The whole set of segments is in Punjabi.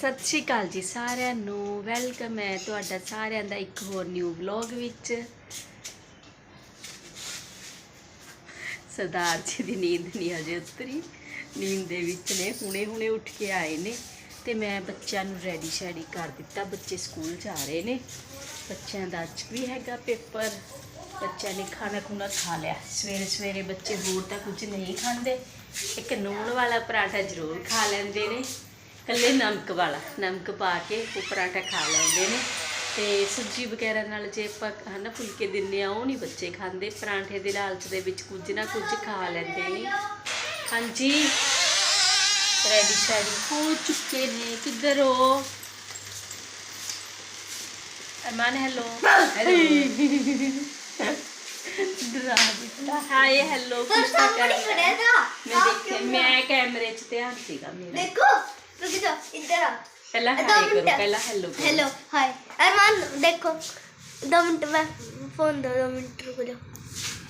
ਸਤਿ ਸ਼੍ਰੀ ਅਕਾਲ ਜੀ ਸਾਰਿਆਂ ਨੂੰ। ਵੈਲਕਮ ਹੈ ਤੁਹਾਡਾ ਸਾਰਿਆਂ ਦਾ ਇੱਕ ਹੋਰ ਨਿਊ ਵਲੌਗ ਵਿੱਚ। ਸਰਦਾਰ ਜੀ ਦੀ ਨੀਂਦ ਨਹੀਂ ਹਜੇ ਉਤਰੀ। ਨੀਂਦ ਦੇ ਵਿੱਚ ਨੇ, ਹੁਣੇ ਹੁਣੇ ਉੱਠ ਕੇ ਆਏ ਨੇ ਤੇ ਮੈਂ ਬੱਚਿਆਂ ਨੂੰ ਰੈਡੀ ਸ਼ੈਡੀ ਕਰ ਦਿੱਤਾ। ਬੱਚੇ ਸਕੂਲ ਜਾ ਰਹੇ ਨੇ। ਬੱਚਿਆਂ ਦਾ ਅੱਜ ਵੀ ਹੈਗਾ ਪੇਪਰ। ਬੱਚਿਆਂ ਨੇ ਖਾਣਾ ਖੁਣਾ ਖਾ ਲਿਆ। ਸਵੇਰੇ ਸਵੇਰੇ ਬੱਚੇ ਹੋਰ ਤਾਂ ਕੁਝ ਨਹੀਂ ਖਾਂਦੇ। ਇੱਕ ਨੂਣ ਵਾਲਾ ਪਰਾਠਾ ਜ਼ਰੂਰ ਖਾ ਲੈਂਦੇ ਨੇ। ਕੱਲੇ ਨਮਕ ਵਾਲਾ ਨਮਕ ਪਾ ਕੇ ਉਹ ਪਰਾਠਾ ਖਾ ਲੈਂਦੇ ਨੇ। ਤੇ ਸਬਜ਼ੀ ਵਗੈਰਾ ਨਾਲ ਜੇ ਆਪਾਂ ਹਨਾ ਫੁਲਕੇ ਦਿੰਨੇ ਆ ਉਹ ਨਹੀਂ ਬੱਚੇ ਖਾਂਦੇ। ਪਰਾਂਠੇ ਦੇ ਲਾਲਚ ਦੇ ਵਿੱਚ ਕੁਝ ਨਾ ਕੁਝ ਖਾ ਲੈਂਦੇ ਨੇ। ਹਾਂਜੀ। ਰੈਡੀ ਸ਼ੈਡੀ ਹੋ ਚੁੱਕੇ ਨੇ। ਕਿੱਧਰ ਹੋ? ਅਰਮਾਨ ਹੈਲੋ? ਡਰਾ ਦਿੱਤਾ। ਹਾਏ ਹੈਲੋ ਕੁਛ ਤਾਂ ਕਰ ਮੈਂ ਦੇਖਿਆ ਮੈਂ ਕੈਮਰੇ 'ਚ ਧਿਆਨ ਸੀਗਾ ਮੇਰਾ। देखो रुक जाओ इधर आओ ਪਹਿਲਾਂ दो ਹਾਏ ਕਰੋ मिनट ਪਹਿਲਾਂ ਹੈਲੋ ਕਰੋ हेलो हाय अरमान देखो दो मिनट में फोन दो दो मिनट रुक जाओ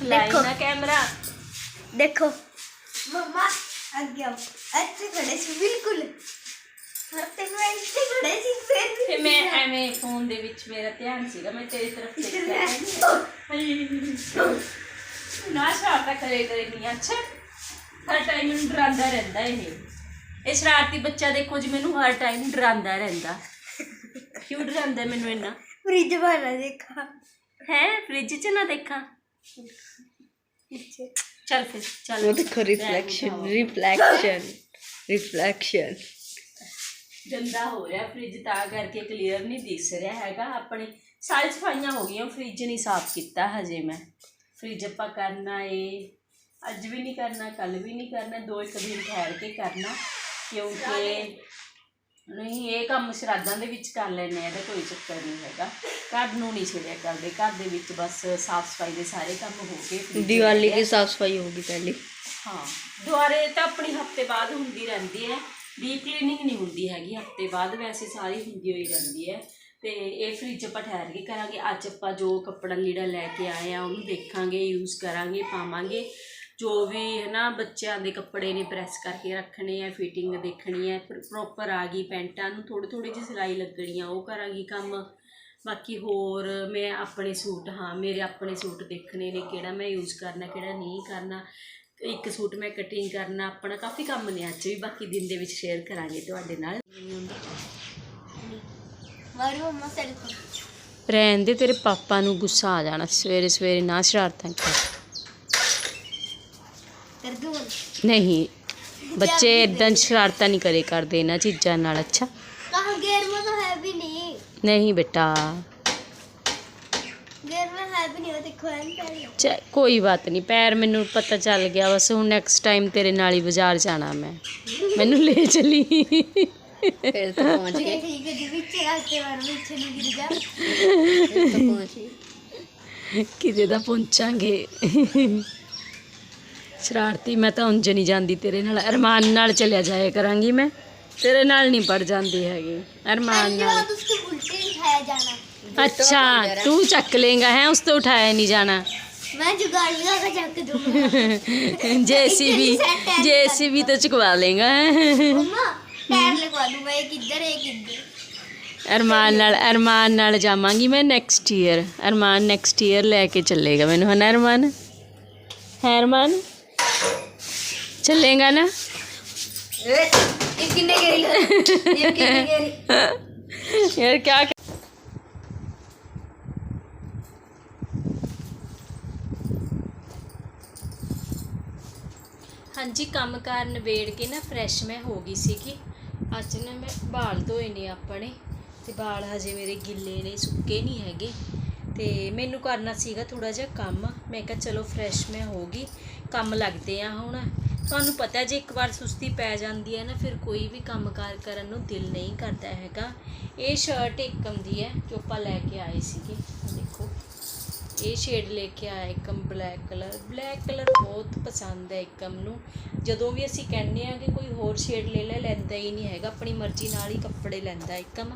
ਲਾਈਨ ਦੇਖੋ। ਨਾ ਕੈਮਰਾ देखो मम्मा आगे आओ अच्छे खड़े से बिल्कुल तेरे में अच्छे खड़े से फिर भी ਤੇ ਮੈਂ ਐਵੇਂ ਫੋਨ ਦੇ ਵਿੱਚ ਮੇਰਾ ਧਿਆਨ ਸੀਗਾ ਮੈਂ ਤੇਰੀ ਤਰਫ ਦੇਖਿਆ ਨਾ ਸ਼ਰਾਰਤਾਂ ਕਰੇ ਕਰੇ ਨਹੀਂ ਅੱਛਾ ਹਰ ਟਾਈਮ ਮੈਨੂੰ ਡਰਾਉਂਦਾ ਰਹਿੰਦਾ ਇਹ ਇਹ ਸ਼ਰਾਰਤੀ ਬੱਚਾ ਦੇਖੋ ਜੀ ਮੈਨੂੰ ਹਰ ਟਾਈਮ ਡਰਾਉਂਦਾ ਰਹਿੰਦਾ। ਕਿਉਂ ਡਰਾਉਂਦਾ ਮੈਨੂੰ ਇੰਨਾ? ਫ੍ਰਿਜ ਵਾਲਾ ਦੇਖਾ। ਹੈ ਫ੍ਰਿਜ 'ਚ ਨਾ ਦੇਖਾਂ? ਚੱਲ ਫਿਰ ਚੱਲ। ਉਹ ਦੇਖੋ ਰਿਫਲੈਕਸ਼ਨ ਰਿਫਲੈਕਸ਼ਨ ਰਿਫਲੈਕਸ਼ਨ ਗੰਦਾ ਹੋ ਰਿਹਾ ਫ੍ਰਿਜ ਤਾਂ ਕਰਕੇ ਕਲੀਅਰ ਨਹੀਂ ਦਿਸ ਰਿਹਾ ਹੈਗਾ। ਆਪਣੇ ਸਾਰੀ ਸਫਾਈਆਂ ਹੋ ਗਈਆਂ ਫ੍ਰਿਜ ਨਹੀਂ ਸਾਫ਼ ਕੀਤਾ ਹਜੇ ਮੈਂ। ਫ੍ਰਿਜ ਆਪਾਂ ਕਰਨਾ ਏ। ਅੱਜ ਵੀ ਨਹੀਂ ਕਰਨਾ ਕੱਲ ਵੀ ਨਹੀਂ ਕਰਨਾ ਦੋ ਇੱਕ ਦਿਨ ਠਹਿਰ ਕੇ ਕਰਨਾ। ਕਿਉਂਕਿ ਨਹੀਂ ਇਹ ਕੰਮ ਸ਼ਰਾਧਾਂ ਦੇ ਵਿੱਚ ਕਰ ਲੈਨੇ ਆ ਇਹਦਾ ਕੋਈ ਚੱਕਰ ਨਹੀਂ ਹੈਗਾ। ਘਰ ਨੂੰ ਨਹੀਂ ਛੇੜਿਆ ਕਰਦੇ। ਘਰ ਦੇ ਵਿੱਚ ਬਸ ਸਾਫ਼ ਸਫ਼ਾਈ ਦੇ ਸਾਰੇ ਕੰਮ ਹੋ ਕੇ ਦੀਵਾਲੀ ਦੀ ਸਾਫ਼ ਸਫ਼ਾਈ ਹੋਗੀ ਪਹਿਲੀ। ਹਾਂ ਦੁਆਰੇ ਤਾਂ ਆਪਣੀ ਹਫ਼ਤੇ ਬਾਅਦ ਹੁੰਦੀ ਰਹਿੰਦੀ ਹੈ। ਡੀਪ ਕਲੀਨਿੰਗ ਨਹੀਂ ਹੁੰਦੀ ਹੈਗੀ ਹਫ਼ਤੇ ਬਾਅਦ ਵੈਸੇ ਸਾਰੀ ਹੁੰਦੀ ਹੋਈ ਰਹਿੰਦੀ ਹੈ। ਤੇ ਇਹ ਫ੍ਰਿਜ ਆਪਾਂ ਠਹਿਰ ਕੇ ਕਰਾਂਗੇ। ਅੱਜ ਆਪਾਂ ਜੋ ਕੱਪੜਾ ਲੀੜਾ ਲੈ ਕੇ ਆਏ ਆ ਉਹਨੂੰ ਦੇਖਾਂਗੇ ਯੂਜ਼ ਕਰਾਂਗੇ ਪਾਵਾਂਗੇ। ਜੋ ਵੀ ਹੈ ਨਾ ਬੱਚਿਆਂ ਦੇ ਕੱਪੜੇ ਨੇ ਪ੍ਰੈਸ ਕਰਕੇ ਰੱਖਣੇ ਆ ਫਿਟਿੰਗ ਦੇਖਣੀ ਹੈ ਪ੍ਰੋਪਰ ਆ ਗਈ ਪੈਂਟਾਂ ਨੂੰ ਥੋੜੀ ਥੋੜੀ ਜਿਹੀ ਸਿਲਾਈ ਲੱਗਣੀ ਆ ਉਹ ਕਰਾਂਗੀ ਕੰਮ। ਬਾਕੀ ਹੋਰ ਮੈਂ ਆਪਣੇ ਸੂਟ ਹਾਂ ਮੇਰੇ ਆਪਣੇ ਸੂਟ ਦੇਖਣੇ ਨੇ ਕਿਹੜਾ ਮੈਂ ਯੂਜ਼ ਕਰਨਾ ਕਿਹੜਾ ਨਹੀਂ ਕਰਨਾ। ਇੱਕ ਸੂਟ ਮੈਂ ਕਟਿੰਗ ਕਰਨਾ ਆਪਣਾ ਕਾਫੀ ਕੰਮ ਨੇ ਅੱਜ ਵੀ ਬਾਕੀ ਦਿਨ ਦੇ ਵਿੱਚ ਸ਼ੇਅਰ ਕਰਾਂਗੇ ਤੁਹਾਡੇ ਨਾਲ। ਵਾਰੀ ਰਹਿਣ ਦੇ ਤੇਰੇ ਪਾਪਾ ਨੂੰ ਗੁੱਸਾ ਆ ਜਾਣਾ ਸਵੇਰੇ ਸਵੇਰੇ ਨਾ ਸ਼ਰਾਰਤਾਂ ਕਰ। ਨਹੀਂ ਬੱਚੇ ਇਦਾਂ ਸ਼ਰਾਰਤਾਂ ਨਹੀਂ ਕਰੇ ਕਰਦੇ ਇਹਨਾਂ ਚੀਜ਼ਾਂ ਨਾਲ ਅੱਛਾ कहाँ गेर में तो है भी नहीं ਨਹੀਂ ਬੇਟਾ गेर में है भी नहीं वो देखो है पहले ਚ ਕੋਈ ਬਾਤ ਨਹੀਂ ਪੈਰ ਮੈਨੂੰ ਪਤਾ ਚੱਲ ਗਿਆ ਬਸ ਹੁਣ ਨੈਕਸਟ ਟਾਈਮ ਤੇਰੇ ਨਾਲ ਹੀ ਬਾਜ਼ਾਰ ਜਾਣਾ ਮੈਂ ਮੈਨੂੰ ਲੈ ਚਲੀ फिर तो पहुंच गए ठीक है जी पीछे आते बार पीछे नहीं गिर जा फिर तो पहुंच गए ਕਿਤੇ ਦਾ ਪਹੁੰਚਾਂਗੇ ਸ਼ਰਾਰਤੀ ਮੈਂ ਤਾਂ ਉਂਝ ਨਹੀਂ ਜਾਂਦੀ ਤੇਰੇ ਨਾਲ ਅਰਮਾਨ ਨਾਲ ਚਲਿਆ ਜਾਇਆ ਕਰਾਂਗੀ ਮੈਂ ਤੇਰੇ ਨਾਲ ਨਹੀਂ ਪੜ ਜਾਂਦੀ ਹੈਗੀ ਅਰਮਾਨ ਨਾਲ बाद उसके उल्टे उठाया जाना ਅੱਛਾ ਤੂੰ ਚੱਕ ਲੇਗਾ ਹੈ ਉਸ ਤੋਂ ਉਠਾਇਆ ਨਹੀਂ ਜਾਣਾ मैं जुगाड़ लगा चक दूंगा ਜੇਸੀਬੀ ਜੇਸੀਬੀ ਤੋਂ ਚੁਕਵਾ ਲੇਗਾ मम्मा टायर लगवा दूंगा एक इधर एक इधर ਅਰਮਾਨ ਨਾਲ ਅਰਮਾਨ ਨਾਲ ਜਾਵਾਂਗੀ ਮੈਂ next year Armaan next year ਲੈ ਕੇ ਚੱਲੇਗਾ ਮੈਨੂੰ ਹਨਾ ਅਰਮਾਨ ਹੈ ਅਰਮਾਨ ਚੱਲੇਗਾ ਨਾ? ਇਹ ਕਿੰਨੇ ਗੇਰੀ ਇਹ ਕਿੰਨੇ ਗੇਰੀ? ਯਾਰ ਕੀ ਹਾਂਜੀ ਕੰਮਕਾਰ ਨਵੇੜ ਕੇ ਨਾ ਫਰੈਸ਼ ਮੈਂ ਹੋ ਗਈ ਸੀਗੀ। ਅੱਜ ਨਾ ਮੈਂ ਬਾਲ ਧੋਏ ਨੇ ਆਪਣੇ ਤੇ ਬਾਲ ਹਜੇ ਮੇਰੇ ਗਿੱਲੇ ਨੇ ਸੁੱਕੇ ਨਹੀਂ ਹੈਗੇ। ਤੇ ਮੈਨੂੰ ਕਰਨਾ ਸੀਗਾ ਥੋੜਾ ਜਿਹਾ ਕੰਮ। ਮੈਂ ਕਿਹਾ ਚਲੋ ਫਰੈਸ਼ ਮੈਂ ਹੋ ਗਈ। ਕੰਮ ਲੱਗਦੇ ਆ ਹੁਣ। ਤੁਹਾਨੂੰ ਪਤਾ ਜੇ ਇੱਕ ਵਾਰ ਸੁਸਤੀ ਪੈ ਜਾਂਦੀ ਹੈ ਨਾ, ਫਿਰ ਕੋਈ ਵੀ ਕੰਮ ਕਾਰ ਕਰਨ ਨੂੰ ਦਿਲ ਨਹੀਂ ਕਰਦਾ ਹੈਗਾ। ਇਹ ਸ਼ਰਟ ਇੱਕ ਦੀ ਹੈ ਜੋ ਆਪਾਂ ਲੈ ਕੇ ਆਏ ਸੀਗੇ। ਇਹ ਸ਼ੇਡ ਲੈ ਕੇ ਆਇਆ ਇੱਕਮ ਬਲੈਕ ਕਲਰ ਬਲੈਕ ਕਲਰ ਬਹੁਤ ਪਸੰਦ ਹੈ ਇੱਕਮ ਨੂੰ ਜਦੋਂ ਵੀ ਅਸੀਂ ਕਹਿੰਦੇ ਆ ਕਿ ਕੋਈ ਹੋਰ ਸ਼ੇਡ ਲੈ ਲੈ ਲੈਂਦਾ ਹੀ ਨਹੀਂ ਹੈਗਾ। ਆਪਣੀ ਮਰਜ਼ੀ ਨਾਲ ਹੀ ਕੱਪੜੇ ਲੈਂਦਾ ਇੱਕਮ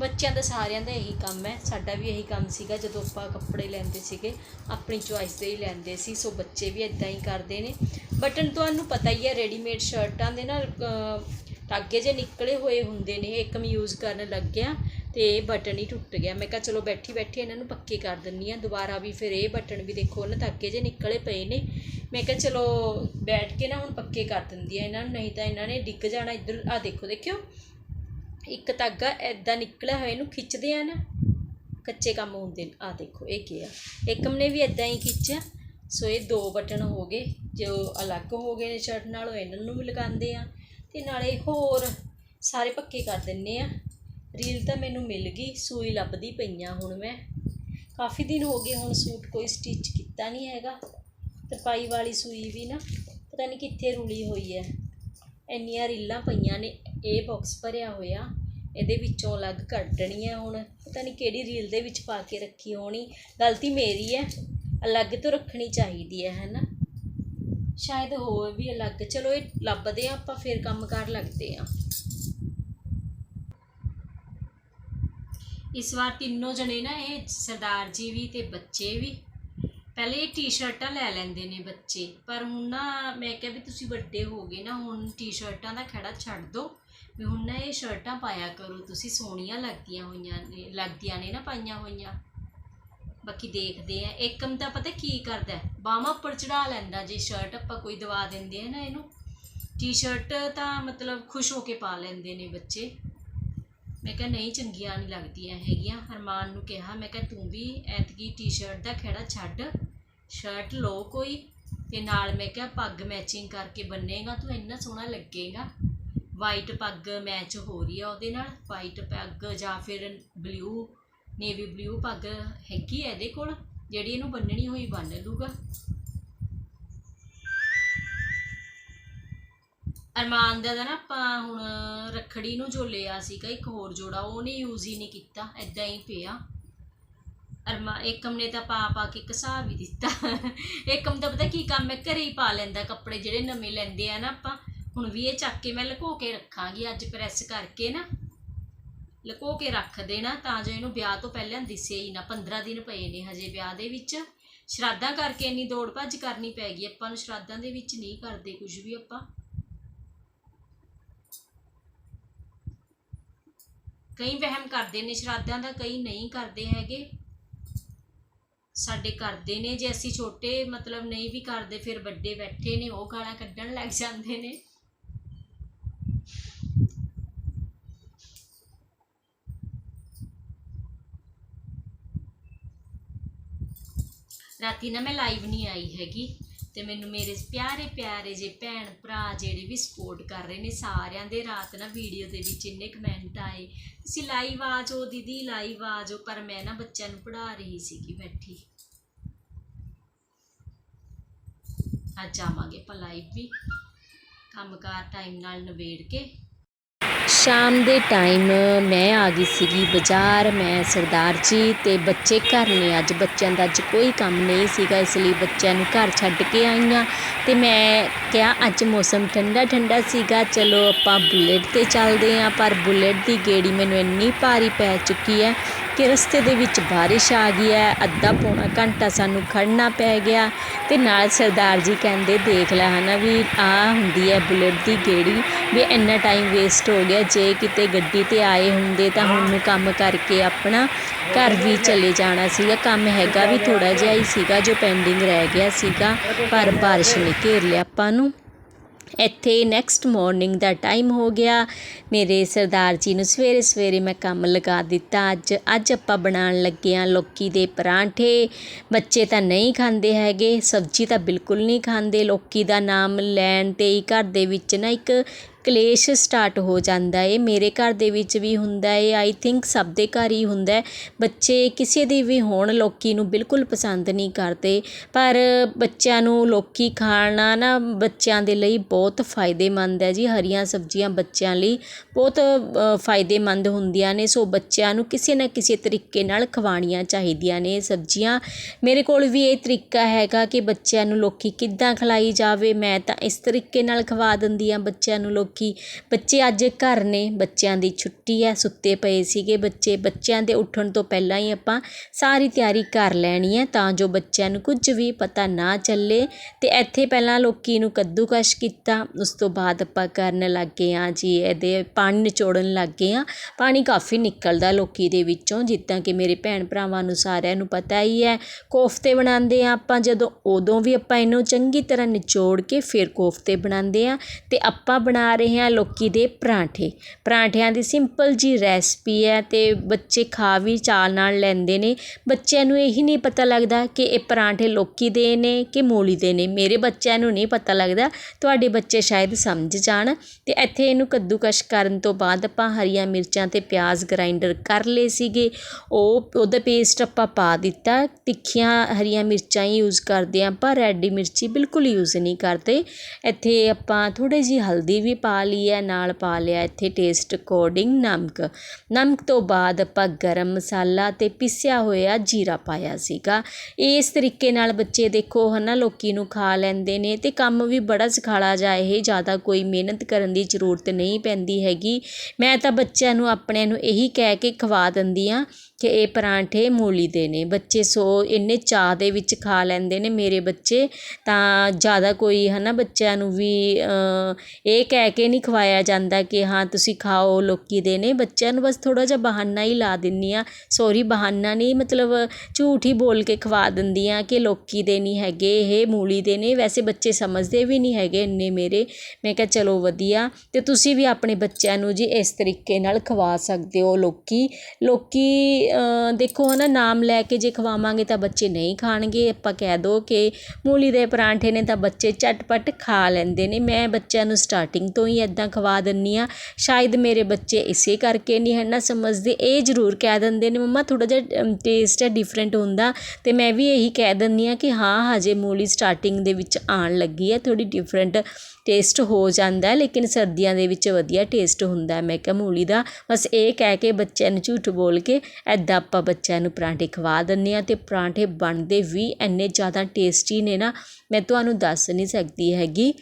ਬੱਚਿਆਂ ਦਾ ਸਾਰਿਆਂ ਦਾ ਇਹੀ ਕੰਮ ਹੈ। ਸਾਡਾ ਵੀ ਇਹੀ ਕੰਮ ਸੀਗਾ। ਜਦੋਂ ਆਪਾਂ ਕੱਪੜੇ ਲੈਂਦੇ ਸੀਗੇ ਆਪਣੀ ਚੁਆਇਸ ਦੇ ਹੀ ਲੈਂਦੇ ਸੀ। ਸੋ ਬੱਚੇ ਵੀ ਇਦਾਂ ਹੀ ਕਰਦੇ ਨੇ। ਬਟਨ ਤੁਹਾਨੂੰ ਪਤਾ ਹੀ ਹੈ ਰੈਡੀਮੇਡ ਸ਼ਰਟਾਂ ਦੇ ਨਾਲ ਅਹ, ਟਾਗੇ ਜੇ ਨਿਕਲੇ ਹੋਏ ਹੁੰਦੇ ਨੇ ਇੱਕਮ ਯੂਜ਼ ਕਰਨ ਲੱਗਿਆ ਤੇ ਬਟਨ ਹੀ ਟੁੱਟ ਗਿਆ। ਮੈਂ ਕਿਹਾ, ਚਲੋ ਬੈਠੀ ਬੈਠੀ ਇਹਨਾਂ ਨੂੰ ਪੱਕੇ ਕਰ ਦਿੰਨੀ ਆ। ਦੁਬਾਰਾ ਵੀ ਫਿਰ ਇਹ ਬਟਨ ਵੀ ਦੇਖੋ ਨਾ ਟਾਗੇ ਜੇ ਨਿਕਲੇ ਪਏ ਨੇ। ਮੈਂ ਕਿਹਾ, ਚਲੋ ਬੈਠ ਕੇ ਨਾ ਹੁਣ ਪੱਕੇ ਕਰ ਦਿੰਦੀ ਆ ਇਹਨਾਂ ਨੂੰ, ਨਹੀਂ ਤਾਂ ਇਹਨਾਂ ਨੇ ਡਿੱਗ ਜਾਣਾ ਇੱਧਰ। ਆ ਦੇਖੋ, ਦੇਖਿਓ। ਇੱਕ ਧਾਗਾ ਐਦਾਂ ਨਿਕਲਿਆ ਹੋਇਆ, ਇਹਨੂੰ ਖਿੱਚਦੇ ਆ ਨਾ। ਕੱਚੇ ਕੰਮ ਹੁੰਦੇ ਨੇ। ਆ ਦੇਖੋ, ਇਹ ਕੀ ਆ? ਇੱਕਮ ਨੇ ਵੀ ਐਦਾਂ ਹੀ ਖਿੱਚਿਆ। ਸੋ ਇਹ ਦੋ ਬਟਨ ਹੋ ਗਏ। ਜੋ ਅਲੱਗ ਹੋ ਗਏ ਨੇ ਸ਼ਰਟ ਨਾਲੋਂ ਇਹਨਾਂ ਨੂੰ ਵੀ ਲਗਾਉਂਦੇ ਆ। ਤੇ ਨਾਲੇ ਹੋਰ ਸਾਰੇ ਪੱਕੇ ਕਰ ਦਿੰਨੇ ਆ। ਰੀਲ ਤਾਂ ਮੈਨੂੰ ਮਿਲ ਗਈ, ਸੂਈ ਲੱਭਦੀ ਪਈਆਂ ਹੁਣ ਮੈਂ। ਕਾਫੀ ਦਿਨ ਹੋ ਗਏ ਹੁਣ ਸੂਟ ਕੋਈ ਸਟਿਚ ਕੀਤਾ ਨਹੀਂ ਹੈਗਾ। ਤਰਪਾਈ ਵਾਲੀ ਸੂਈ ਵੀ ਨਾ, ਪਤਾ ਨਹੀਂ ਕਿੱਥੇ ਰੁਲੀ ਹੋਈ ਹੈ। ਇੰਨੀਆਂ ਰੀਲਾਂ ਪਈਆਂ ਨੇ, ਇਹ ਬਾਕਸ ਭਰਿਆ ਹੋਇਆ। ਇਹਦੇ ਵਿੱਚੋਂ ਅਲੱਗ ਕੱਢਣੀ ਹੈ ਹੁਣ। ਪਤਾ ਨਹੀਂ ਕਿਹੜੀ ਰੀਲ ਦੇ ਵਿੱਚ ਪਾ ਕੇ ਰੱਖੀ ਹੋਣੀ। ਗਲਤੀ ਮੇਰੀ ਹੈ, ਅਲੱਗ ਤੋਂ ਰੱਖਣੀ ਚਾਹੀਦੀ ਹੈ, ਹੈਨਾ? ਸ਼ਾਇਦ ਹੋਰ ਵੀ ਅਲੱਗ। ਚਲੋ, ਇਹ ਲੱਭਦੇ ਆ ਆਪਾਂ, ਫਿਰ ਕੰਮ ਕਰ ਲੱਗਦੇ ਆ ਇਸ ਵਾਰ ਤਿੰਨੋਂ ਜਣੇ ਨਾ ਇਹ ਸਰਦਾਰ ਜੀ ਵੀ ਤੇ ਬੱਚੇ ਵੀ। ਪਹਿਲੇ ਇਹ ਟੀ-ਸ਼ਰਟਾਂ ਲੈ ਲੈਂਦੇ ਨੇ ਬੱਚੇ, ਪਰ ਹੁਣ ਨਾ ਮੈਂ ਕਿਹਾ ਵੀ ਤੁਸੀਂ ਵੱਡੇ ਹੋ ਗਏ ਨਾ, ਹੁਣ ਟੀ-ਸ਼ਰਟਾਂ ਦਾ ਖੜਾ ਛੱਡ ਦਿਓ ਵੀ ਹੁਣ ਨਾ ਇਹ ਸ਼ਰਟਾਂ ਪਾਇਆ ਕਰੋ, ਤੁਸੀਂ ਸੋਹਣੀਆਂ ਲੱਗਦੀਆਂ ਹੋਈਆਂ ਨੇ, ਲੱਗਦੀਆਂ ਨੇ ਨਾ ਪਾਈਆਂ ਹੋਈਆਂ। ਬਾਕੀ ਦੇਖਦੇ ਆ ਇੱਕਮ ਤਾਂ ਪਤਾ ਕੀ ਕਰਦਾ ਬਾਹਾਂ ਉੱਪਰ ਚੜਾ ਲੈਂਦਾ, ਜੇ ਸ਼ਰਟ ਆਪਾਂ ਕੋਈ ਦਵਾ ਦਿੰਦੇ ਆ ਨਾ ਇਹਨੂੰ। ਟੀ-ਸ਼ਰਟ ਤਾਂ ਮਤਲਬ ਖੁਸ਼ ਹੋ ਕੇ ਪਾ ਲੈਂਦੇ ਨੇ ਬੱਚੇ। ਮੈਂ ਕਿਹਾ ਨਹੀਂ, ਚੰਗੀਆਂ ਨਹੀਂ ਲੱਗਦੀਆਂ ਹੈਗੀਆਂ। ਹਰਮਾਨ ਨੂੰ ਕਿਹਾ, ਮੈਂ ਕਿਹਾ ਤੂੰ ਵੀ ਐਤਕੀ ਟੀ-ਸ਼ਰਟ ਦਾ ਖਹਿੜਾ ਛੱਡ ਸ਼ਰਟ ਲਓ ਕੋਈ। ਤੇ ਨਾਲ ਮੈਂ ਕਿਹਾ ਪੱਗ ਮੈਚਿੰਗ ਕਰਕੇ ਬੰਨੇਗਾ, ਤੂੰ ਇੰਨਾ ਸੋਹਣਾ ਲੱਗੇਗਾ। ਵਾਈਟ ਪੱਗ ਮੈਚ ਹੋ ਰਹੀ ਆ ਉਹਦੇ ਨਾਲ। ਵਾਈਟ ਪੱਗ ਜਾਂ ਫਿਰ ਬਲੂ ਨੇਵੀ ਬਲੂ ਪੱਗ ਹੈਗੀ ਇਹਦੇ ਕੋਲ। ਜਿਹੜੀ ਇਹਨੂੰ ਬੰਨਣੀ ਹੋਈ ਬੰਨ ਲੂਗਾ ਅਰਮਾਨ ਦਾ ਤਾਂ ਨਾ ਆਪਾਂ ਹੁਣ ਰੱਖੜੀ ਨੂੰ ਜੋ ਲਿਆ ਸੀਗਾ, ਇੱਕ ਹੋਰ ਜੋੜਾ ਉਹਨੇ ਯੂਜ਼ ਹੀ ਨਹੀਂ ਕੀਤਾ ਐਦਾਂ ਹੀ ਪਿਆ। ਅਰਮਾ, ਏਕਮ ਨੇ ਤਾਂ ਪਾ ਪਾ ਕੇ ਘਸਾ ਵੀ ਦਿੱਤਾ। ਏਕਮ ਤਾਂ ਪਤਾ ਕੀ ਕੰਮ ਹੈ, ਘਰੇ ਹੀ ਪਾ ਲੈਂਦਾ ਕੱਪੜੇ ਜਿਹੜੇ ਨਵੇਂ ਲੈਂਦੇ ਆ ਨਾ ਆਪਾਂ। ਹੁਣ ਵੀ ਇਹ ਚੱਕ ਕੇ ਮੈਂ ਲੁਕੋ ਕੇ ਰੱਖਾਂਗੀ, ਅੱਜ ਪ੍ਰੈਸ ਕਰਕੇ ਨਾ। ਲੁਕੋ ਕੇ ਰੱਖ ਦੇਣਾ, ਤਾਂ ਜੋ ਇਹਨੂੰ ਵਿਆਹ ਤੋਂ ਪਹਿਲਾਂ ਦਿਸੇ ਹੀ ਨਾ। 15 ਦਿਨ ਪਏ ਨੇ ਹਜੇ ਵਿਆਹ ਦੇ ਵਿੱਚ। ਸ਼ਰਾਧਾਂ ਕਰਕੇ ਇੰਨੀ ਦੌੜ ਭੱਜ ਕਰਨੀ ਪੈ ਗਈ, ਆਪਾਂ ਨੂੰ ਸ਼ਰਾਧਾਂ ਦੇ ਵਿੱਚ ਨਹੀਂ ਕਰਦੇ ਕੁਝ ਵੀ ਆਪਾਂ। ਕਈ ਵਹਿਮ ਕਰਦੇ ਨੇ ਸ਼ਰਾਧਾਂ ਦਾ, ਕਈ ਨਹੀਂ ਕਰਦੇ ਹੈਗੇ। ਸਾਡੇ ਕਰਦੇ ਨੇ, ਜੇ ਅਸੀਂ ਛੋਟੇ, ਮਤਲਬ ਨਹੀਂ ਵੀ ਕਰਦੇ, ਫਿਰ ਵੱਡੇ ਬੈਠੇ ਨੇ, ਉਹ ਗਾਲਾਂ ਕੱਢਣ ਲੱਗ ਜਾਂਦੇ ਨੇ। ਰਾਤੀ ਨਾ ਮੈਂ ਲਾਈਵ ਨਹੀਂ ਆਈ ਹੈਗੀ। ਤੇ ਮੈਨੂੰ ਮੇਰੇ ਪਿਆਰੇ ਪਿਆਰੇ ਜੇ ਭੈਣ ਭਰਾ ਜਿਹੜੇ ਵੀ ਸਪੋਰਟ ਕਰ ਰਹੇ ਨੇ ਸਾਰਿਆਂ ਦੇ ਰਾਤ ਨਾ ਵੀਡੀਓ ਦੇ ਵਿੱਚ ਇੰਨੇ ਕਮੈਂਟ ਆਏ, ਤੁਸੀਂ ਲਾਈਵ ਆ ਜਾਓ ਦੀਦੀ ਲਾਈਵ ਆ ਜਾਓ। ਪਰ ਮੈਂ ਨਾ ਬੱਚਿਆਂ ਨੂੰ ਪੜ੍ਹਾ ਰਹੀ ਸੀਗੀ ਬੈਠੀ। ਅੱਜ ਆਵਾਂਗੇ ਆਪਾਂ ਲਾਈਵ ਵੀ। ਕੰਮਕਾਰ ਟਾਈਮ ਨਾਲ ਨਵੇੜ ਕੇ। ਸ਼ਾਮ ਦੇ ਟਾਈਮ ਮੈਂ ਆ ਗਈ ਸੀਗੀ ਬਾਜ਼ਾਰ, ਮੈਂ ਸਰਦਾਰ ਜੀ ਤੇ ਬੱਚੇ ਘਰ ਨੇ। ਅੱਜ ਬੱਚਿਆਂ ਦਾ ਅੱਜ ਕੋਈ ਕੰਮ ਨਹੀਂ ਸੀਗਾ, ਇਸ ਲਈ ਬੱਚਿਆਂ ਨੂੰ ਘਰ ਛੱਡ ਕੇ ਆਈਆਂ ਤੇ ਮੈਂ ਕਿਹਾ ਅੱਜ ਮੌਸਮ ਠੰਡਾ ਠੰਡਾ ਸੀਗਾ, ਚਲੋ ਆਪਾਂ ਬੁਲੇਟ ਤੇ ਚੱਲਦੇ ਆਂ, ਪਰ ਬੁਲੇਟ ਦੀ ਗੇੜੀ ਮੈਨੂੰ ਇੰਨੀ ਭਾਰੀ ਪੈ ਚੁੱਕੀ ਹੈ ਕਿ ਰਸਤੇ ਦੇ ਵਿੱਚ ਬਾਰਿਸ਼ ਆ ਗਈ ਹੈ, ਅੱਧਾ ਪੌਣਾ ਘੰਟਾ ਸਾਨੂੰ ਖੜਨਾ ਪੈ ਗਿਆ ਤੇ ਨਾਲ ਸਰਦਾਰ ਜੀ ਕਹਿੰਦੇ, ਦੇਖ ਲੈ ਹਨਾ ਵੀ ਆ ਹੁੰਦੀ ਹੈ ਬੁਲੇਟ ਦੀ ਗੇੜੀ ਵੀ ਇੰਨਾ ਟਾਈਮ ਵੇਸਟ ਹੋ ਗਿਆ, ਜੇ ਕਿਤੇ ਗੱਡੀ ਤੇ ਆਏ ਹੁੰਦੇ ਤਾਂ ਹੁਣ ਨੂੰ ਕੰਮ ਕਰਕੇ ਆਪਣਾ ਘਰ ਵੀ ਚਲੇ ਜਾਣਾ ਸੀਗਾ। ਕੰਮ ਹੈਗਾ ਵੀ ਥੋੜਾ ਜਿਹਾ ਹੀ ਸੀਗਾ, ਜੋ ਪੈਂਡਿੰਗ ਰਹਿ ਗਿਆ ਸੀਗਾ, ਪਰ ਬਾਰਿਸ਼ ਨੇ ਘੇਰ ਲਿਆ ਆਪਾਂ ਨੂੰ। ਇੱਥੇ ਨੈਕਸਟ ਮੋਰਨਿੰਗ ਦਾ ਟਾਈਮ ਹੋ ਗਿਆ। ਮੇਰੇ ਸਰਦਾਰ ਜੀ ਨੂੰ ਸਵੇਰੇ ਸਵੇਰੇ ਮੈਂ ਕੰਮ ਲਗਾ ਦਿੱਤਾ। ਅੱਜ ਅੱਜ ਆਪਾਂ ਬਣਾਉਣ ਲੱਗੇ ਹਾਂ ਲੌਕੀ ਦੇ ਪਰਾਂਠੇ। ਬੱਚੇ ਤਾਂ ਨਹੀਂ ਖਾਂਦੇ ਹੈਗੇ, ਸਬਜ਼ੀ ਤਾਂ ਬਿਲਕੁਲ ਨਹੀਂ ਖਾਂਦੇ। ਲੋਕੀ ਦਾ ਨਾਮ ਲੈਣ ਤੇ ਹੀ ਘਰ ਦੇ ਵਿੱਚ ਨਾ ਇੱਕ ਕਲੇਸ਼ ਸਟਾਰਟ ਹੋ ਜਾਂਦਾ ਏ, ਮੇਰੇ ਘਰ ਦੇ ਵਿੱਚ ਵੀ ਹੁੰਦਾ ਏ ਆਈ ਥਿੰਕ ਸਭ ਦੇ ਘਰ ਹੀ ਹੁੰਦਾ ਬੱਚੇ ਕਿਸੇ ਦੇ ਵੀ ਹੋਣ ਲੋਕ ਨੂੰ ਬਿਲਕੁਲ ਪਸੰਦ ਨਹੀਂ ਕਰਦੇ, ਪਰ ਬੱਚਿਆਂ ਨੂੰ ਲੋਕ ਖਾਣਾ ਨਾ ਬੱਚਿਆਂ ਦੇ ਲਈ ਬਹੁਤ ਫਾਇਦੇਮੰਦ ਹੈ ਜੀ, ਹਰੀਆਂ ਸਬਜ਼ੀਆਂ ਬੱਚਿਆਂ ਲਈ ਬਹੁਤ ਫਾਇਦੇਮੰਦ ਹੁੰਦੀਆਂ ਨੇ। ਸੋ ਬੱਚਿਆਂ ਨੂੰ ਕਿਸੇ ਨਾ ਕਿਸੇ ਤਰੀਕੇ ਨਾਲ ਖਵਾਉਣੀਆਂ ਚਾਹੀਦੀਆਂ ਨੇ ਸਬਜ਼ੀਆਂ। ਮੇਰੇ ਕੋਲ ਵੀ ਇਹ ਤਰੀਕਾ ਹੈਗਾ ਕਿ ਬੱਚਿਆਂ ਨੂੰ ਲੌਕੀ ਕਿੱਦਾਂ ਖਿਲਾਈ ਜਾਵੇ, ਮੈਂ ਤਾਂ ਇਸ ਤਰੀਕੇ ਨਾਲ ਖਵਾ ਦਿੰਦੀ ਹਾਂ ਬੱਚਿਆਂ ਨੂੰ ਲੋਕ ਲੋਕੀ ਬੱਚੇ ਅੱਜ ਘਰ ਨੇ, ਬੱਚਿਆਂ ਦੀ ਛੁੱਟੀ ਹੈ, ਸੁੱਤੇ ਪਏ ਸੀਗੇ ਬੱਚੇ। ਬੱਚਿਆਂ ਦੇ ਉੱਠਣ ਤੋਂ ਪਹਿਲਾਂ ਹੀ ਆਪਾਂ ਸਾਰੀ ਤਿਆਰੀ ਕਰ ਲੈਣੀ ਹੈ ਤਾਂ ਜੋ ਬੱਚਿਆਂ ਨੂੰ ਕੁਝ ਵੀ ਪਤਾ ਨਾ ਚੱਲੇ। ਅਤੇ ਇੱਥੇ ਪਹਿਲਾਂ ਲੋਕੀ ਨੂੰ ਕੱਦੂਕਸ਼ ਕੀਤਾ, ਉਸ ਤੋਂ ਬਾਅਦ ਆਪਾਂ ਕਰਨ ਲੱਗ ਗਏ ਹਾਂ ਜੀ, ਇਹਦੇ ਪਾਣੀ ਨਿਚੋੜਨ ਲੱਗ ਗਏ ਹਾਂ। ਪਾਣੀ ਕਾਫੀ ਨਿਕਲਦਾ ਲੋਕੀ ਦੇ ਵਿੱਚੋਂ, ਜਿੱਦਾਂ ਕਿ ਮੇਰੇ ਭੈਣ ਭਰਾਵਾਂ ਨੂੰ ਸਾਰਿਆਂ ਨੂੰ ਪਤਾ ਹੀ ਹੈ। ਕੋਫਤੇ ਬਣਾਉਂਦੇ ਆ ਆਪਾਂ, ਜਦੋਂ ਉਦੋਂ ਵੀ ਆਪਾਂ ਇਹਨੂੰ ਚੰਗੀ ਤਰ੍ਹਾਂ ਨਿਚੋੜ ਕੇ ਫਿਰ ਕੋਫਤੇ ਬਣਾਉਂਦੇ ਆ ਅਤੇ ਆਪਾਂ ਬਣਾ ਰਹੇ ਹਾਂ ਲੋਕੀ ਦੇ ਪਰਾਂਠੇ। ਪਰਾਂਠਿਆਂ ਦੀ ਸਿੰਪਲ ਜੀ ਰੈਸਪੀ ਹੈ ਅਤੇ ਬੱਚੇ ਖਾ ਵੀ, ਚਾਲ ਨਾਲ ਲੈਂਦੇ ਨੇ। ਬੱਚਿਆਂ ਨੂੰ ਇਹੀ ਨਹੀਂ ਪਤਾ ਲੱਗਦਾ ਕਿ ਇਹ ਪਰਾਂਠੇ ਲੋਕੀ ਦੇ ਨੇ ਕਿ ਮੂਲੀ ਦੇ ਨੇ। ਮੇਰੇ ਬੱਚਿਆਂ ਨੂੰ ਨਹੀਂ ਪਤਾ ਲੱਗਦਾ। ਤੁਹਾਡੇ ਬੱਚੇ ਸ਼ਾਇਦ ਸਮਝ ਜਾਣ। ਅਤੇ ਇੱਥੇ ਇਹਨੂੰ ਕੱਦੂਕਸ਼ ਕਰਨ ਤੋਂ ਬਾਅਦ ਆਪਾਂ ਹਰੀਆਂ ਮਿਰਚਾਂ ਅਤੇ ਪਿਆਜ਼ ਗਰਾਇੰਡਰ ਕਰ ਲਏ ਸੀਗੇ। ਉਹ, ਉਹਦਾ ਪੇਸਟ ਆਪਾਂ ਪਾ ਦਿੱਤਾ। ਤਿੱਖੀਆਂ ਹਰੀਆਂ ਮਿਰਚਾਂ ਹੀ ਯੂਜ਼ ਕਰਦੇ ਹਾਂ ਆਪਾਂ। ਰੈਡੀ ਮਿਰਚੀ ਬਿਲਕੁਲ ਯੂਜ਼ ਨਹੀਂ ਕਰਦੇ। ਇੱਥੇ ਆਪਾਂ ਥੋੜ੍ਹੀ ਜਿਹੀ ਹਲਦੀ ਵੀ ਪਾ ਪਾ ਲਈ ਹੈ, ਨਾਲ ਪਾ ਲਿਆ ਇੱਥੇ ਟੇਸਟ ਅਕੋਰਡਿੰਗ ਨਮਕ। ਨਮਕ ਤੋਂ ਬਾਅਦ ਆਪਾਂ ਗਰਮ ਮਸਾਲਾ ਅਤੇ ਪਿਸਿਆ ਹੋਇਆ ਜੀਰਾ ਪਾਇਆ ਸੀਗਾ। ਇਸ ਤਰੀਕੇ ਨਾਲ ਬੱਚੇ ਦੇਖੋ ਹੈ ਨਾ ਲੋਕ ਨੂੰ ਖਾ ਲੈਂਦੇ ਨੇ ਅਤੇ ਕੰਮ ਵੀ ਬੜਾ ਸਿਖਾਲਾ ਜਾਏ ਇਹ ਜ਼ਿਆਦਾ ਕੋਈ ਮਿਹਨਤ ਕਰਨ ਦੀ ਜ਼ਰੂਰਤ ਨਹੀਂ ਪੈਂਦੀ ਹੈਗੀ। ਮੈਂ ਤਾਂ ਬੱਚਿਆਂ ਨੂੰ, ਆਪਣਿਆਂ ਨੂੰ ਇਹੀ ਕਹਿ ਕੇ ਖਵਾ ਦਿੰਦੀ ਹਾਂ ਕਿ ਇਹ ਪਰਾਂਠੇ ਮੂਲੀ ਦੇ ਨੇ। ਬੱਚੇ ਸੋ ਇੰਨੇ ਚਾਅ ਦੇ ਵਿੱਚ ਖਾ ਲੈਂਦੇ ਨੇ ਮੇਰੇ ਬੱਚੇ। ਤਾਂ ਜ਼ਿਆਦਾ ਕੋਈ ਹੈ ਨਾ ਬੱਚਿਆਂ ਨੂੰ ਵੀ ਇਹ ਕਹਿ ਕੇ ਨਹੀਂ ਖਵਾਇਆ ਜਾਂਦਾ ਕਿ ਹਾਂ ਤੁਸੀਂ ਖਾਓ ਲੋਕੀ ਦੇ ਨੇ। ਬੱਚਿਆਂ ਨੂੰ ਬਸ ਥੋੜ੍ਹਾ ਜਿਹਾ ਬਹਾਨਾ ਹੀ ਲਾ ਦਿੰਦੀ ਹਾਂ। ਸੋਰੀ ਬਹਾਨਾ ਨਹੀਂ, ਮਤਲਬ ਝੂਠ ਹੀ ਬੋਲ ਕੇ ਖਵਾ ਦਿੰਦੀ ਹਾਂ ਕਿ ਲੋਕੀ ਦੇ ਨਹੀਂ ਹੈਗੇ, ਇਹ ਮੂਲੀ ਦੇ ਨੇ। ਵੈਸੇ ਬੱਚੇ ਸਮਝਦੇ ਵੀ ਨਹੀਂ ਹੈਗੇ ਇੰਨੇ ਮੇਰੇ। ਮੈਂ ਕਿਹਾ ਚਲੋ ਵਧੀਆ। ਅਤੇ ਤੁਸੀਂ ਵੀ ਆਪਣੇ ਬੱਚਿਆਂ ਨੂੰ ਜੀ ਇਸ ਤਰੀਕੇ ਨਾਲ ਖਵਾ ਸਕਦੇ ਹੋ। ਲੋਕੀ ਲੋਕੀ ਦੇਖੋ ਹੈ ਨਾ ਨਾਮ ਲੈ ਕੇ ਜੇ ਖਵਾਵਾਂਗੇ ਤਾਂ ਬੱਚੇ ਨਹੀਂ ਖਾਣਗੇ। ਆਪਾਂ ਕਹਿ ਦੋ ਕਿ ਮੂਲੀ ਦੇ ਪਰਾਂਠੇ ਨੇ ਤਾਂ ਬੱਚੇ ਝਟਪਟ ਖਾ ਲੈਂਦੇ ਨੇ। ਮੈਂ ਬੱਚਿਆਂ ਨੂੰ ਸਟਾਰਟਿੰਗ ਤੋਂ ਹੀ ਇੱਦਾਂ ਖਵਾ ਦਿੰਦੀ ਹਾਂ ਸ਼ਾਇਦ ਮੇਰੇ ਬੱਚੇ ਇਸੇ ਕਰਕੇ ਨਹੀਂ ਹੈ ਨਾ ਸਮਝਦੇ। ਇਹ ਜ਼ਰੂਰ ਕਹਿ ਦਿੰਦੇ ਨੇ, ਮੰਮਾ, ਥੋੜ੍ਹਾ ਜਿਹਾ ਟੇਸਟ ਹੈ ਡਿਫਰੈਂਟ ਹੁੰਦਾ। ਅਤੇ ਮੈਂ ਵੀ ਇਹੀ ਕਹਿ ਦਿੰਦੀ ਹਾਂ ਕਿ ਹਾਂ, ਹਜੇ ਮੂਲੀ ਸਟਾਰਟਿੰਗ ਦੇ ਵਿੱਚ ਆਉਣ ਲੱਗੀ ਹੈ, ਥੋੜ੍ਹੀ ਡਿਫਰੈਂਟ ਟੇਸਟ ਹੋ ਜਾਂਦਾ ਲੇਕਿਨ ਸਰਦੀਆਂ ਦੇ ਵਿੱਚ ਵਧੀਆ ਟੇਸਟ ਹੁੰਦਾ ਮੈਂ ਕਿਹਾ, ਮੂਲੀ ਦਾ, ਬਸ ਇਹ ਕਹਿ ਕੇ ਬੱਚਿਆਂ ਨੂੰ ਝੂਠ ਬੋਲ ਕੇ ਇੱਦਾਂ ਆਪਾਂ ਬੱਚਿਆਂ ਨੂੰ ਪਰਾਂਠੇ ਖਵਾ ਦਿੰਦੇ ਹਾਂ ਅਤੇ ਪਰਾਂਠੇ ਬਣਦੇ ਵੀ ਇੰਨੇ ਜ਼ਿਆਦਾ ਟੇਸਟੀ ਨੇ ਨਾ, ਮੈਂ ਤੁਹਾਨੂੰ ਦੱਸ ਨਹੀਂ ਸਕਦੀ ਹੈਗੀ।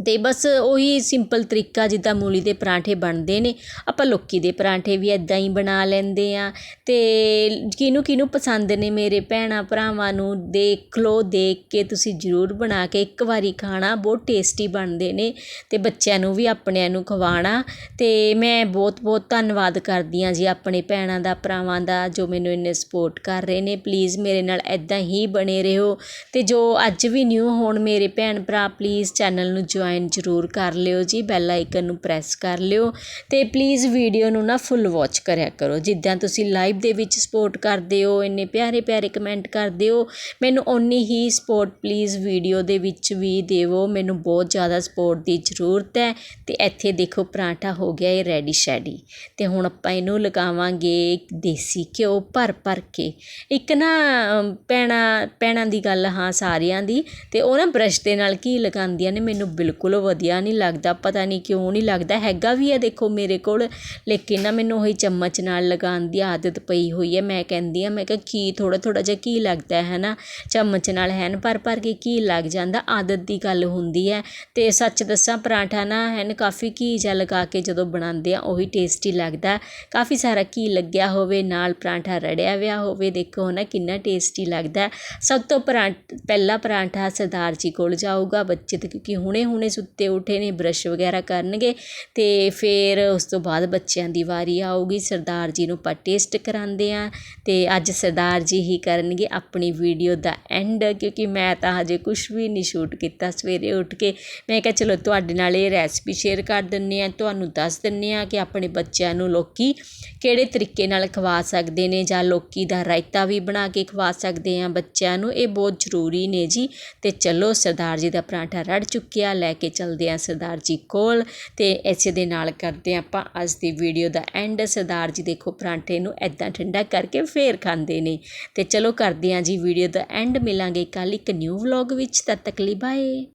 ਅਤੇ ਬਸ ਉਹੀ ਸਿੰਪਲ ਤਰੀਕਾ ਜਿੱਦਾਂ ਮੂਲੀ ਦੇ ਪਰਾਂਠੇ ਬਣਦੇ ਨੇ, ਆਪਾਂ ਲੋਕੀ ਦੇ ਪਰਾਂਠੇ ਵੀ ਇੱਦਾਂ ਹੀ ਬਣਾ ਲੈਂਦੇ ਹਾਂ ਅਤੇ ਕਿਹਨੂੰ ਕਿਹਨੂੰ ਪਸੰਦ ਨੇ ਮੇਰੇ ਭੈਣਾਂ ਭਰਾਵਾਂ ਨੂੰ ਦੇਖ ਲਓ, ਦੇਖ ਕੇ ਤੁਸੀਂ ਜ਼ਰੂਰ ਬਣਾ ਕੇ ਇੱਕ ਵਾਰੀ ਖਾਣਾ, ਬਹੁਤ ਟੇਸਟੀ ਬਣਦੇ ਨੇ ਅਤੇ ਬੱਚਿਆਂ ਨੂੰ ਵੀ ਆਪਣਿਆਂ ਨੂੰ ਖਵਾਉਣਾ ਅਤੇ ਮੈਂ ਬਹੁਤ ਬਹੁਤ ਧੰਨਵਾਦ ਕਰਦੀ ਹਾਂ ਜੀ ਆਪਣੇ ਭੈਣਾਂ ਦਾ, ਭਰਾਵਾਂ ਦਾ ਜੋ ਮੈਨੂੰ ਇੰਨੇ ਸਪੋਰਟ ਕਰ ਰਹੇ ਨੇ ਪਲੀਜ਼ ਮੇਰੇ ਨਾਲ ਇੱਦਾਂ ਹੀ ਬਣੇ ਰਹੋ ਅਤੇ ਜੋ ਅੱਜ ਵੀ ਨਿਊ ਹੋਣ ਮੇਰੇ ਭੈਣ ਭਰਾ ਪਲੀਜ਼ ਚੈਨਲ ਨੂੰ ਜੁਆਇਨ ਜ਼ਰੂਰ ਕਰ ਲਿਓ ਜੀ ਬੈਲ ਆਈਕਨ ਨੂੰ ਪ੍ਰੈਸ ਕਰ ਲਿਓ ਤੇ ਪਲੀਜ਼ ਵੀਡੀਓ ਨੂੰ ਨਾ ਫੁੱਲ ਵਾਚ ਕਰਿਆ ਕਰੋ। ਜਿੱਦਾਂ ਤੁਸੀਂ ਲਾਈਵ ਦੇ ਵਿੱਚ ਸਪੋਰਟ ਕਰਦੇ ਹੋ ਇੰਨੇ ਪਿਆਰੇ ਪਿਆਰੇ ਕਮੈਂਟ ਕਰਦੇ ਹੋ ਮੈਨੂੰ ਓਨੀ ਹੀ ਸਪੋਰਟ ਪਲੀਜ਼ ਵੀਡੀਓ ਦੇ ਵਿੱਚ ਵੀ ਦੇਵੋ ਮੈਨੂੰ ਬਹੁਤ ਜ਼ਿਆਦਾ ਸਪੋਰਟ ਦੀ ਜ਼ਰੂਰਤ ਹੈ ਤੇ ਇੱਥੇ ਦੇਖੋ ਪਰਾਂਠਾ ਹੋ ਗਿਆ ਇਹ ਰੈਡੀ ਸ਼ੈਡੀ ਤੇ ਹੁਣ ਆਪਾਂ ਇਹਨੂੰ ਲਗਾਵਾਂਗੇ ਦੇਸੀ ਘਿਓ ਭਰ ਭਰ ਕੇ। ਇੱਕ ਨਾ ਅਮ, ਭੈਣਾਂ ਭੈਣਾਂ ਦੀ ਗੱਲ ਹਾਂ ਸਾਰਿਆਂ ਦੀ ਤੇ ਉਹ ਨਾ ਬ੍ਰਸ਼ ਦੇ ਨਾਲ ਕੀ ਲਗਾਉਂਦੀਆਂ ਨੇ ਮੈਨੂੰ ਬਿਲਕੁਲ ਵਧੀਆ ਨਹੀਂ ਲੱਗਦਾ, ਪਤਾ ਨਹੀਂ ਕਿਉਂ ਨਹੀਂ ਲੱਗਦਾ। ਹੈਗਾ ਵੀ ਹੈ ਦੇਖੋ ਮੇਰੇ ਕੋਲ, ਲੇਕਿਨ ਨਾ ਮੈਨੂੰ ਉਹੀ ਚਮਚ ਨਾਲ ਲਗਾਉਣ ਦੀ ਆਦਤ ਪਈ ਹੋਈ ਹੈ। ਮੈਂ ਕਹਿੰਦੀ ਹਾਂ, ਮੈਂ ਕਿਹਾ ਘੀ ਥੋੜ੍ਹਾ ਥੋੜ੍ਹਾ ਜਿਹਾ ਘੀ ਲੱਗਦਾ ਹੈ ਨਾ ਚਮਚ ਨਾਲ ਹੈਨ ਭਰ ਭਰ ਕੇ ਘੀ ਲੱਗ ਜਾਂਦਾ? ਆਦਤ ਦੀ ਗੱਲ ਹੁੰਦੀ ਹੈ। ਅਤੇ ਸੱਚ ਦੱਸਾਂ, ਪਰਾਂਠਾ ਨਾ ਹੈਨ ਕਾਫੀ ਘੀ ਜਿਹਾ ਲਗਾ ਕੇ ਜਦੋਂ ਬਣਾਉਂਦੇ ਆ ਉਹੀ ਟੇਸਟੀ ਲੱਗਦਾ ਕਾਫੀ ਸਾਰਾ ਘੀ ਲੱਗਿਆ ਹੋਵੇ, ਨਾਲ ਪਰਾਂਠਾ ਰੜਿਆ ਹੋਇਆ ਹੋਵੇ, ਦੇਖੋ ਨਾ ਕਿੰਨਾ ਟੇਸਟੀ ਲੱਗਦਾ ਸਭ ਤੋਂ ਪਰਾਂ ਪਹਿਲਾ ਪਰਾਂਠਾ ਸਰਦਾਰ ਜੀ ਕੋਲ ਜਾਊਗਾ, ਬੱਚੇ ਤੇ ਕਿਉਂਕਿ ਹੁਣੇ ਹੁਣੇ ਸੁੱਤੇ ਉੱਠੇ ਨੇ ਬਰੱਸ਼ ਵਗੈਰਾ ਕਰਨਗੇ ਤੇ ਫਿਰ ਉਸ ਤੋਂ ਬਾਅਦ ਬੱਚਿਆਂ ਦੀ ਵਾਰੀ ਆਊਗੀ। ਸਰਦਾਰ ਜੀ ਨੂੰ ਆਪਾਂ ਟੇਸਟ ਕਰਾਉਂਦੇ ਆ ਤੇ ਅੱਜ ਸਰਦਾਰ ਜੀ ਹੀ ਕਰਨਗੇ ਆਪਣੀ ਵੀਡੀਓ ਦਾ ਐਂਡ ਕਿਉਂਕਿ ਮੈਂ ਤਾਂ ਹਜੇ ਕੁਝ ਵੀ ਨਹੀਂ ਸ਼ੂਟ ਕੀਤਾ ਸਵੇਰੇ ਉੱਠ ਕੇ। ਮੈਂ ਕਿਹਾ ਚਲੋ ਤੁਹਾਡੇ ਨਾਲ ਇਹ ਰੈਸਪੀ ਸ਼ੇਅਰ ਕਰ ਦਿੰਨੇ ਆ ਤੁਹਾਨੂੰ ਦੱਸ ਦਿੰਨੇ ਆ ਕਿ ਆਪਣੇ ਬੱਚਿਆਂ ਨੂੰ ਲੋਕੀ ਕਿਹੜੇ ਤਰੀਕੇ ਨਾਲ ਖਵਾ ਸਕਦੇ ਨੇ ਜਾਂ ਲੋਕੀ ਦਾ ਰਾਇਤਾ ਵੀ ਬਣਾ ਕੇ ਖਵਾ ਸਕਦੇ ਆ ਬੱਚਿਆਂ ਨੂੰ। ਇਹ ਬਹੁਤ ਜ਼ਰੂਰੀ ਨੇ ਜੀ। ਤੇ ਚਲੋ ਸਰਦਾਰ ਜੀ ਦਾ ਪਰਾਂਠਾ ਰੜ ਚੁੱਕਿਆ, ਲੈ ਕੇ ਚਲਦੇ ਹਾਂ ਸਰਦਾਰ ਜੀ ਕੋਲ। ਅਤੇ ਇਸੇ ਦੇ ਨਾਲ ਕਰਦੇ ਹਾਂ ਆਪਾਂ ਅੱਜ ਦੀ video the and Sardar ji ਦੇਖੋ ਪਰਾਂਠੇ ਨੂੰ ਐਦਾਂ ਠੰਡਾ ਕਰਕੇ ਫੇਰ ਖਾਂਦੇ ਨੇ। ਅਤੇ ਚਲੋ ਕਰਦੇ ਹਾਂ ਜੀ ਵੀਡੀਓ ਦਾ ਐਂਡ ਮਿਲਾਂਗੇ ਕੱਲ੍ਹ ਇੱਕ ਨਿਊ ਵਲੌਗ ਵਿੱਚ। ਤਦ ਤੱਕ ਲਈ ਬਾਏ